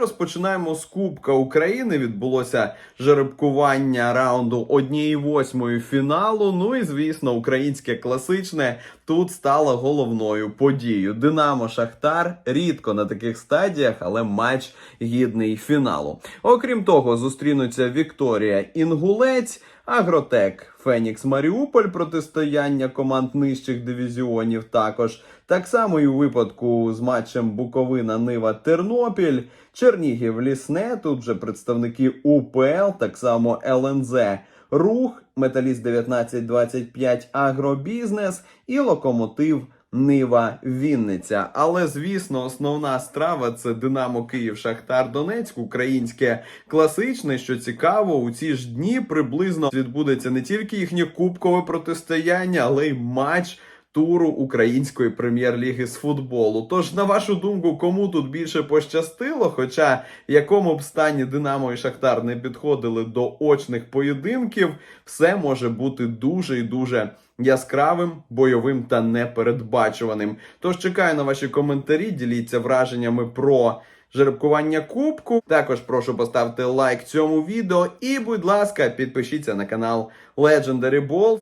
Розпочинаємо з Кубка України. Відбулося жеребкування раунду 1-8 фіналу. Ну і звісно, українське класичне тут стало головною подією. Динамо Шахтар рідко на таких стадіях, але матч гідний фіналу. Окрім того, зустрінуться Вікторія Інгулець. Агротек Фенікс Маріуполь протистояння команд нижчих дивізіонів також. Так само і у випадку з матчем Буковина Нива Тернопіль, Чернігів Лісне. Тут же представники УПЛ, так само ЛНЗ Рух, Металіст 1925 Агробізнес і Локомотив. Нива Вінниця. Але звісно, основна страва це Динамо Київ Шахтар Донецьк, українське класичне. Що цікаво, у ці ж дні приблизно відбудеться не тільки їхнє кубкове протистояння, але й матч. Туру української прем'єр-ліги з футболу. Тож, на вашу думку, кому тут більше пощастило? Хоча якому б стані Динамо і Шахтар не підходили до очних поєдинків, все може бути дуже і дуже яскравим, бойовим та непередбачуваним. Тож чекаю на ваші коментарі, діліться враженнями про жеребкування кубку. Також прошу поставити лайк цьому відео і, будь ласка, підпишіться на канал Legendary Ball.